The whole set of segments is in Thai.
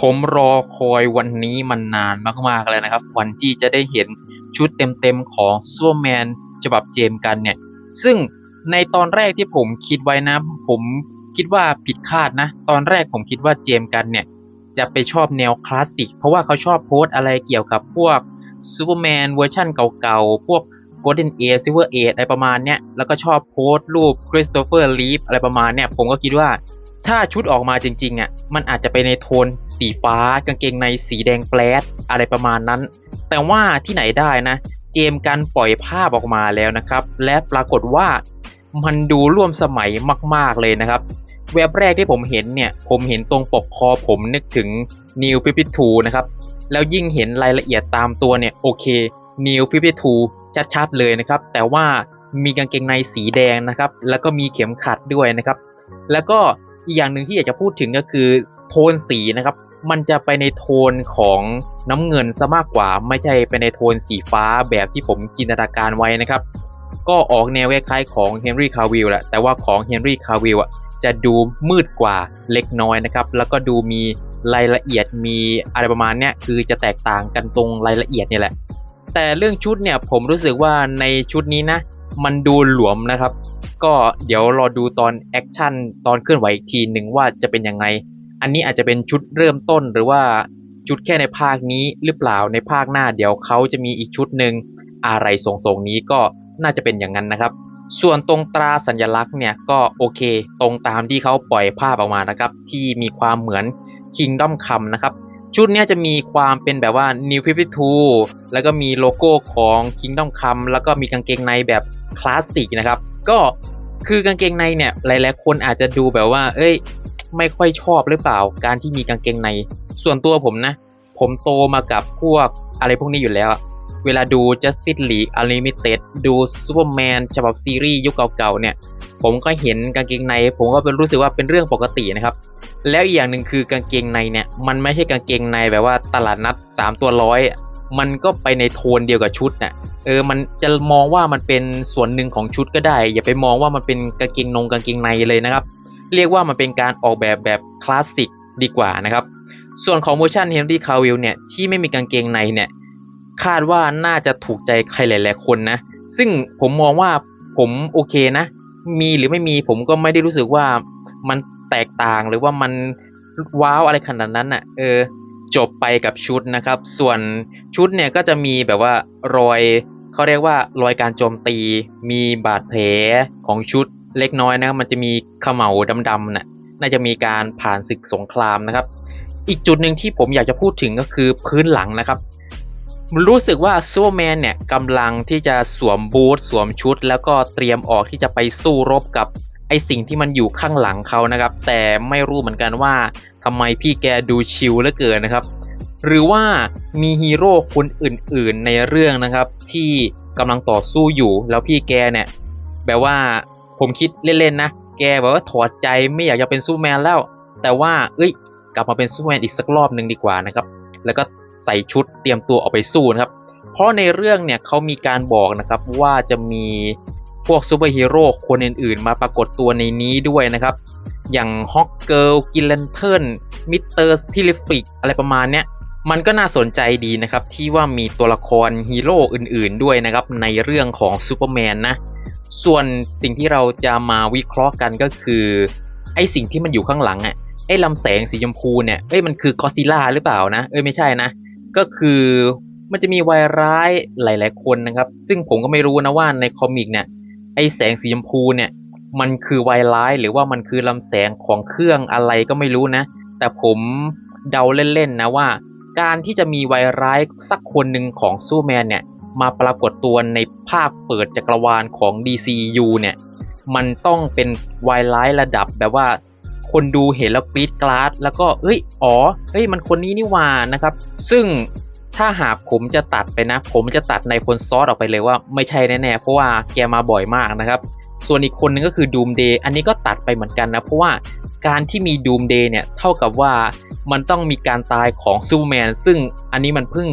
ผมรอคอยวันนี้มันนานมากๆเลยนะครับ วันที่จะได้เห็นชุดเต็มๆของซูเปอร์แมนฉบับเจมส์กันเนี่ย ซึ่งในตอนแรกที่ผมคิดไว้นะ ผมคิดว่าผิดคาดนะ ตอนแรกผมคิดว่าเจมส์กันเนี่ย จะไปชอบแนวคลาสสิก เพราะว่าเขาชอบโพสอะไรเกี่ยวกับพวกซูเปอร์แมนเวอร์ชั่นเก่าๆ พวก Golden Age Silver Age อะไรประมาณเนี้ย แล้วก็ชอบโพสรูป Christopher Reeve อะไรประมาณเนี้ย ผมก็คิดว่า ถ้าชุดออกมาจริงๆอะมันอาจจะไปในโทนสีฟ้ากางเกงในสีแดงแปลดอะไรประมาณนั้น แต่ว่าที่ไหนได้นะ เจมกันปล่อยภาพออกมาแล้วนะครับ และปรากฏว่ามันดูร่วมสมัยมาก ๆเลยนะครับเว็บแรกที่ผมเห็นเนี่ย ผมเห็นตรงปกคอผมนึกถึง New 52นะครับ แล้วยิ่งเห็นรายละเอียดตามตัวเนี่ย โอเค New 52ชัดๆเลยนะครับ แต่ว่ามีกางเกงในสีแดงนะครับ แล้วก็มีเข็มขัดด้วยนะครับ แล้วก็ อีกอย่างหนึ่งที่อยากจะพูดถึงก็คือโทนสีนะครับ มันจะไปในโทนของน้ำเงินซะมากกว่า ไม่ใช่ไปในโทนสีฟ้าแบบที่ผมจินตนาการไว้นะครับ ก็ออกแนวคล้ายๆของเฮนรี่คาวิลแหละแต่ว่าของเฮนรี่คาวิลอะจะดูมืดกว่าเล็กน้อยนะครับ แล้วก็ดูมีรายละเอียดมีอะไรประมาณเนี้ยคือจะแตกต่างกันตรงรายละเอียดนี่แหละ แต่เรื่องชุดเนี่ยผมรู้สึกว่าในชุดนี้นะ มันดูหลวมนะครับ ก็เดี๋ยวรอดูตอนแอคชั่นตอนเคลื่อนไหวอีกทีหนึ่งว่าจะเป็นยังไง อันนี้อาจจะเป็นชุดเริ่มต้นหรือว่าชุดแค่ในภาคนี้หรือเปล่าในภาคหน้าเดี๋ยวเขาจะมีอีกชุดหนึ่งอะไรทรงๆนี้ก็น่าจะเป็นอย่างนั้นนะครับ ส่วนตรงตราสัญลักษณ์เนี่ยก็โอเค ตรงตามที่เขาปล่อยภาพออกมานะครับ ที่มีความเหมือน Kingdom Come นะครับ ชุดนี้จะมีความเป็นแบบว่า New 52แล้วก็มีโลโก้ของ Kingdom Come แล้วก็มีกางเกงในแบบ คลาสสิกนะครับ ก็คือกางเกงในเนี่ยหลายๆคนอาจจะดูแบบว่า เอ้ย ไม่ค่อยชอบหรือเปล่า การที่มีกางเกงใน ส่วนตัวผมนะ ผมโตมากับพวกอะไรพวกนี้อยู่แล้ว เวลาดู Justice League Unlimited ดู Superman ฉบับซีรีส์ยุคเก่าๆเนี่ย ผมก็เห็นกางเกงใน ผมก็เป็นรู้สึกว่าเป็นเรื่องปกตินะครับ แล้วอีกอย่างหนึ่งคือกางเกงในเนี่ย มันไม่ใช่กางเกงในแบบว่าตลาดนัด 3 ตัวร้อย มันก็ไปในโทนเดียวกับชุดน่ะเออมันจะมองว่ามันเป็นส่วนหนึ่งของชุดก็ได้ อย่าไปมองว่ามันเป็นกางเกงนงกางเกงในเลยนะครับ เรียกว่ามันเป็นการออกแบบแบบคลาสสิกดีกว่านะครับ ส่วนของเวอร์ชันเฮนรี่คาวิลเนี่ยที่ไม่มีกางเกงในเนี่ยคาดว่าน่าจะถูกใจใครหลายๆคนนะ ซึ่งผมมองว่าผมโอเคนะ มีหรือไม่มีผมก็ไม่ได้รู้สึกว่ามันแตกต่างหรือว่ามันว้าวอะไรขนาดนั้นอะเออ จบไปกับชุดนะครับ ส่วนชุดเนี่ยก็จะมีแบบว่ารอยเขาเรียกว่ารอยการโจมตี มีบาดแผลของชุดเล็กน้อยนะครับ มันจะมีเขม่าดำๆน่ะน่าจะมีการผ่านศึกสงครามนะครับ อีกจุดหนึ่งที่ผมอยากจะพูดถึงก็คือพื้นหลังนะครับ รู้สึกว่าซูเปอร์แมนเนี่ยกำลังที่จะสวมบูทสวมชุด แล้วก็เตรียมออกที่จะไปสู้รบกับ ไอสิ่งที่มันอยู่ข้างหลังเขานะครับ แต่ไม่รู้เหมือนกันว่าทำไมพี่แกดูชิลเหลือเกินนะครับ หรือว่ามีฮีโร่คนอื่นๆในเรื่องนะครับ ที่กำลังต่อสู้อยู่แล้วพี่แกเนี่ยแบบว่าผมคิดเล่นๆนะแกแบบว่าถอดใจไม่อยากจะเป็นซูเปอร์แมนแล้ว แต่ว่าเอ้ย กลับมาเป็นซูเปอร์แมนอีกสักรอบหนึ่งดีกว่านะครับ แล้วก็ใส่ชุดเตรียมตัวออกไปสู้นะครับ เพราะในเรื่องเนี่ยเขามีการบอกนะครับว่าจะมี พวกซูเปอร์ฮีโร่คนอื่นๆ มาปรากฏตัวในนี้ด้วยนะครับ อย่างฮอกเกิลกิลเลนเทิร์นมิสเตอร์ทิลิฟิกอะไรประมาณเนี้ยมันก็น่าสนใจดีนะครับ ที่ว่ามีตัวละครฮีโร่อื่นๆด้วยนะครับ ในเรื่องของซูเปอร์แมนนะ ส่วนสิ่งที่เราจะมาวิเคราะห์กันก็คือ ไอสิ่งที่มันอยู่ข้างหลังอะไอลำแสงสีชมพูเนี่ยเอ้ยมันคือกอซิล่าหรือเปล่านะ เอ้ยไม่ใช่นะ ก็คือมันจะมีวายร้ายหลาย ๆ คนนะครับ ซึ่งผมก็ไม่รู้นะว่าในคอมิกเนี่ย ไอแสงสีชมพูเนี่ย มันคือไวร้ายหรือว่ามันคือลำแสงของเครื่องอะไรก็ไม่รู้นะ แต่ผมเดาเล่นๆนะว่า การที่จะมีไวร้ายสักคนหนึ่งของซูแมนเนี่ย มาปรากฏตัวในภาคเปิดจักรวาลของ DCU เนี่ย มันต้องเป็นไวร้ายระดับแบบว่าคนดูเห็นแล้วกรี๊ดกราดแล้วก็เอ้ย อ๋อ เฮ้ย มันคนนี้นี่หว่านะครับ ซึ่ง ถ้าหากผมจะตัดไปนะ ผมจะตัดในคนซอสออกไปเลยว่าไม่ใช่แน่ๆ เพราะว่าแกมาบ่อยมากนะครับ ส่วนอีกคนนึงก็คือดูมเดย์อันนี้ก็ตัดไปเหมือนกันนะ เพราะว่าการที่มีดูมเดย์เนี่ยเท่ากับว่ามันต้องมีการตายของซูแมนซึ่งอันนี้มันเพิ่ง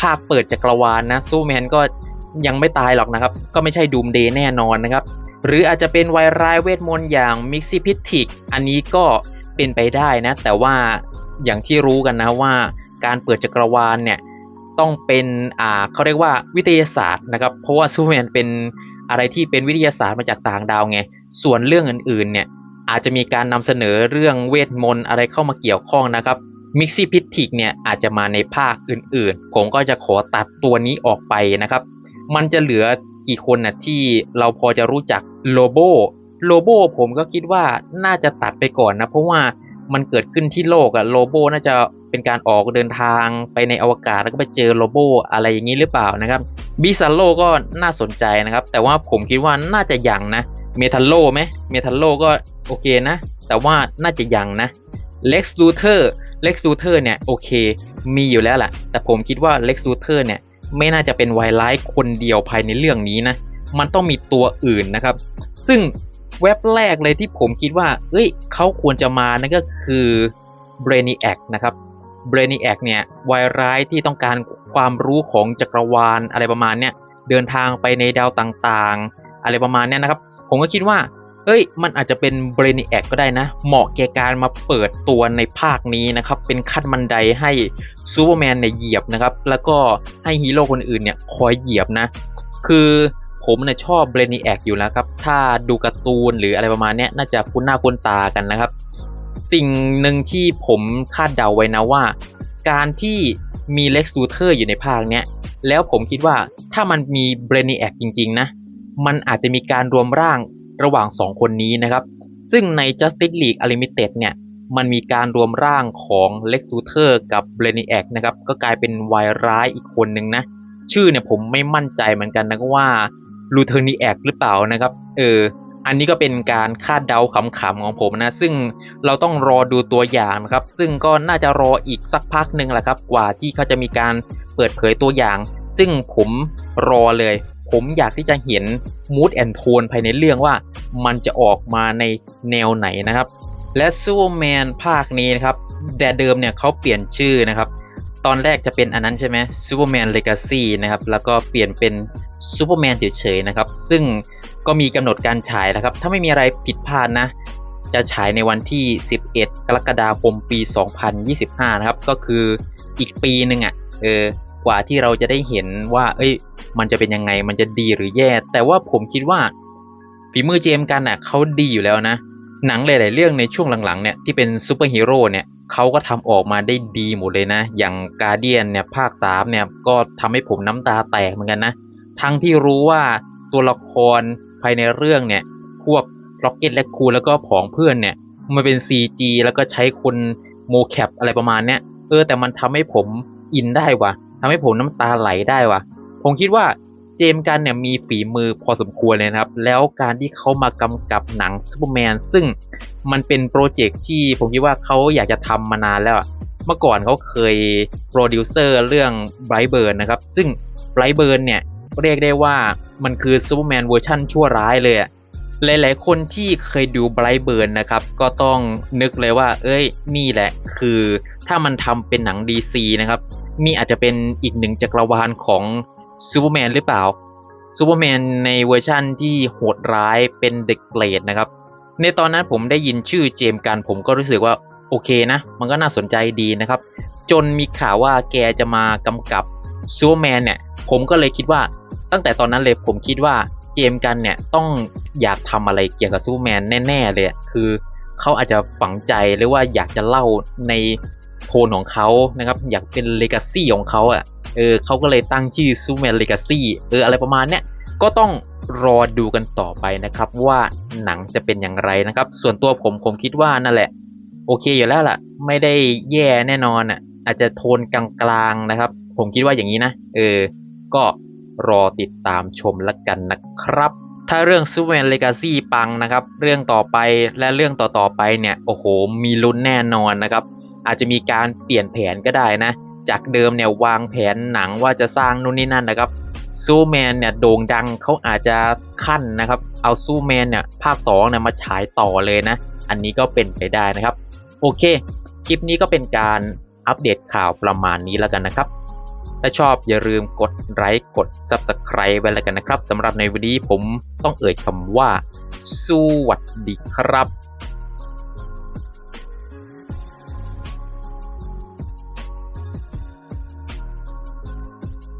ภาคเปิดจักรวาลนะซูแมนก็ยังไม่ตายหรอกนะครับ ก็ไม่ใช่ดูมเดย์แน่นอนนะครับ หรืออาจจะเป็นไวรัสเวทมนต์อย่างมิกซิพิทิกอันนี้ก็เป็นไปได้นะ แต่ว่าอย่างที่รู้กันนะว่าการเปิดจักรวาลเนี่ย ต้องเป็นอ่าเขาเรียกว่าวิทยาศาสตร์นะครับ เพราะว่าซูเปอร์แมนเป็นอะไรที่เป็นวิทยาศาสตร์มาจากต่างดาวไง ส่วนเรื่องอื่นๆเนี่ยอาจจะมีการนำเสนอเรื่องเวทมนต์อะไรเข้ามาเกี่ยวข้องนะครับมิกซี่พิทิกเนี่ยอาจจะมาในภาคอื่นๆ ผมก็จะขอตัดตัวนี้ออกไปนะครับ มันจะเหลือกี่คนนะที่เราพอจะรู้จักโลโบโลโบผมก็คิดว่าน่าจะตัดไปก่อนนะ เพราะว่า มันเกิดขึ้นที่โลกอะโลโบน่าจะเป็นการออกเดินทางไปในอวกาศแล้วก็ไปเจอโลโบอะไรอย่างนี้หรือเปล่านะครับบิซาโลก็น่าสนใจนะครับ แต่ว่าผมคิดว่าน่าจะยังนะเมทัลโลไหมเมทัลโลก็โอเคนะ แต่ว่าน่าจะยังนะเล็กซ์ลูเทอร์เล็กซ์ลูเทอร์เนี่ยโอเค มีอยู่แล้วแหละแต่ผมคิดว่าเล็กซ์ลูเทอร์เนี่ยไม่น่าจะเป็นไวไลท์คนเดียวภายในเรื่องนี้นะมันต้องมีตัวอื่นนะครับ ซึ่ง เว็บแรกเลยที่ผมคิดว่า เอ้ยเขาควรจะมานั่นก็คือ Brainiac นะครับ Brainiac เนี่ยไวร้ายที่ต้องการความรู้ของจักรวาลอะไรประมาณเนี้ยเดินทางไปในดาวต่างๆ อะไรประมาณเนี้ยนะครับ ผมก็คิดว่าเอ้ย มันอาจจะเป็น Brainiac ก็ได้นะ เหมาะแก่การมาเปิดตัวในภาคนี้นะครับ เป็นขั้นบันไดให้ซูเปอร์แมนเนี่ยเหยียบนะครับ แล้วก็ให้ฮีโร่คนอื่นเนี่ยคอยเหยียบนะ คือ ผมเนี่ยชอบเบรนีแอคอยู่แล้วครับ ถ้าดูการ์ตูนหรืออะไรประมาณนี้น่าจะคุ้นหน้าคุ้นตากันนะครับ สิ่งหนึ่งที่ผมคาดเดาไว้นะว่า การที่มีเล็กซ์ลูเทอร์อยู่ในภาคเนี้ยแล้วผมคิดว่าถ้ามันมีเบรนีแอคจริง ๆ นะ มันอาจจะมีการรวมร่างระหว่าง 2 คนนี้นะครับ ซึ่งใน Justice League Unlimited เนี่ยมันมีการรวมร่างของ Lex Luthor กับ Brainiac นะครับ ก็กลายเป็นวายร้ายอีกคนหนึ่งนะ ชื่อเนี่ยผมไม่มั่นใจเหมือนกันนะว่า ลูเทอร์นีแอกหรือเปล่านะครับ เออ อันนี้ก็เป็นการคาดเดาขำๆของผมนะ ซึ่งเราต้องรอดูตัวอย่างนะครับ ซึ่งก็น่าจะรออีกสักพักหนึ่งแหละครับ กว่าที่เขาจะมีการเปิดเผยตัวอย่าง ซึ่งผมรอเลย ผมอยากที่จะเห็นมูดแอนโทนภายในเรื่องว่า มันจะออกมาในแนวไหนนะครับ และซูเปอร์แมนภาคนี้นะครับ แต่เดิมเนี่ยเขาเปลี่ยนชื่อนะครับตอนแรกจะเป็นอันนั้นใช่ไหมซูเปอร์แมนเลกาซีนะครับ แล้วก็เปลี่ยนเป็น ซูเปอร์แมนเฉยๆนะครับ ซึ่งก็มีกำหนดการฉายนะครับ ถ้าไม่มีอะไรผิดพลาดนะ จะฉายในวันที่ 11 กรกฎาคมปี 2025 นะครับ ก็คืออีกปีหนึ่งอะ่ะเออกว่าที่เราจะได้เห็นว่า เอ้ย มันจะเป็นยังไงมันจะดีหรือแย่ แต่ว่าผมคิดว่าฝีมือเจมกันอะเขาดีอยู่แล้วนะ หนังหลาย ๆ เรื่องในช่วงหลัง ๆ เนี่ยที่เป็นซูเปอร์ฮีโร่เนี่ยเขาก็ทำออกมาได้ดีหมดเลยนะ อย่างกาเดียนเนี่ยภาค3เนี่ยก็ทำให้ผมน้ำตาแตกเหมือนกันนะ ทั้งที่รู้ว่าตัวละครภายในเรื่องเนี่ยพวกล็อกเก็ตและคูแล้วก็ผองเพื่อนเนี่ย มันเป็น CG แล้วก็ใช้คนโมแคปอะไรประมาณเนี้ยเออแต่มันทำให้ผมอินได้วะทำให้ผมน้ำตาไหลได้วะผมคิดว่าเจมกันเนี่ยมีฝีมือพอสมควรเลยนะครับ แล้วการที่เขามากำกับหนังซูเปอร์แมนซึ่งมันเป็นโปรเจกต์ที่ผมคิดว่าเขาอยากจะทำมานานแล้ว เมื่อก่อนเขาเคยโปรดิวเซอร์เรื่องไบร์เบิร์นนะครับ ซึ่งไบร์เบิร์นเนี่ย เรียกได้ว่ามันคือซูเปอร์แมนเวอร์ชั่นชั่วร้ายเลยอะหลาย ๆ คนที่เคยดูไบรท์เบิร์นนะครับ ก็ต้องนึกเลยว่า เอ้ย นี่แหละ คือถ้ามันทำเป็นหนัง DC นะครับ นี่อาจจะเป็นอีกหนึ่งจักรวาลของซูเปอร์แมนหรือเปล่าซูเปอร์แมนในเวอร์ชั่นที่โหดร้ายเป็นเด็กเกรดนะครับ ในตอนนั้นผมได้ยินชื่อเจมกันผมก็รู้สึกว่าโอเคนะ มันก็น่าสนใจดีนะครับ จนมีข่าวว่าแกจะมากำกับซูเปอร์แมนเนี่ย ผมก็เลยคิดว่า ตั้งแต่ตอนนั้นเลยผมคิดว่าเจมกันเนี่ยต้องอยากทำอะไรเกี่ยวกับซูเปอร์แมนแน่ ๆ เลยคือเขาอาจจะฝังใจหรือว่าอยากจะเล่าในโทนของเขานะครับ อยากเป็นเลกาซี่ของเขาอะเออเขาก็เลยตั้งชื่อซูแมนเลกาซี่เอออะไรประมาณเนี้ยก็ต้องรอดูกันต่อไปนะครับว่าหนังจะเป็นอย่างไรนะครับ ส่วนตัวผมผมคิดว่านั่นแหละ โอเคอยู่แล้วล่ะ ไม่ได้แย่แน่นอนอะ อาจจะโทนกลางๆนะครับ ผมคิดว่าอย่างนี้นะ เออ ก็รอติดตามชมละกันนะครับ ถ้าเรื่องซูเปอร์แมนเลกาซี่ปังนะครับ เรื่องต่อไปและเรื่องต่อๆไปเนี่ย โอ้โห มีลุ้นแน่นอนนะครับ อาจจะมีการเปลี่ยนแผนก็ได้นะ จากเดิมเนี่ยวางแผนหนังว่าจะสร้างนู่นนี่นั่นนะครับซูแมนเนี่ยโด่งดังเขาอาจจะขั้นนะครับ เอาซูแมนเนี่ยภาค2เนี่ยมาฉายต่อเลยนะ อันนี้ก็เป็นไปได้นะครับ โอเค คลิปนี้ก็เป็นการ อัปเดตข่าวประมาณนี้แล้วกันนะครับ ถ้าชอบอย่าลืมกดไลค์กด Subscribe ไว้แล้วกันนะครับสำหรับในวันนี้ผมต้องเอ่ยคำว่า สวัสดีครับ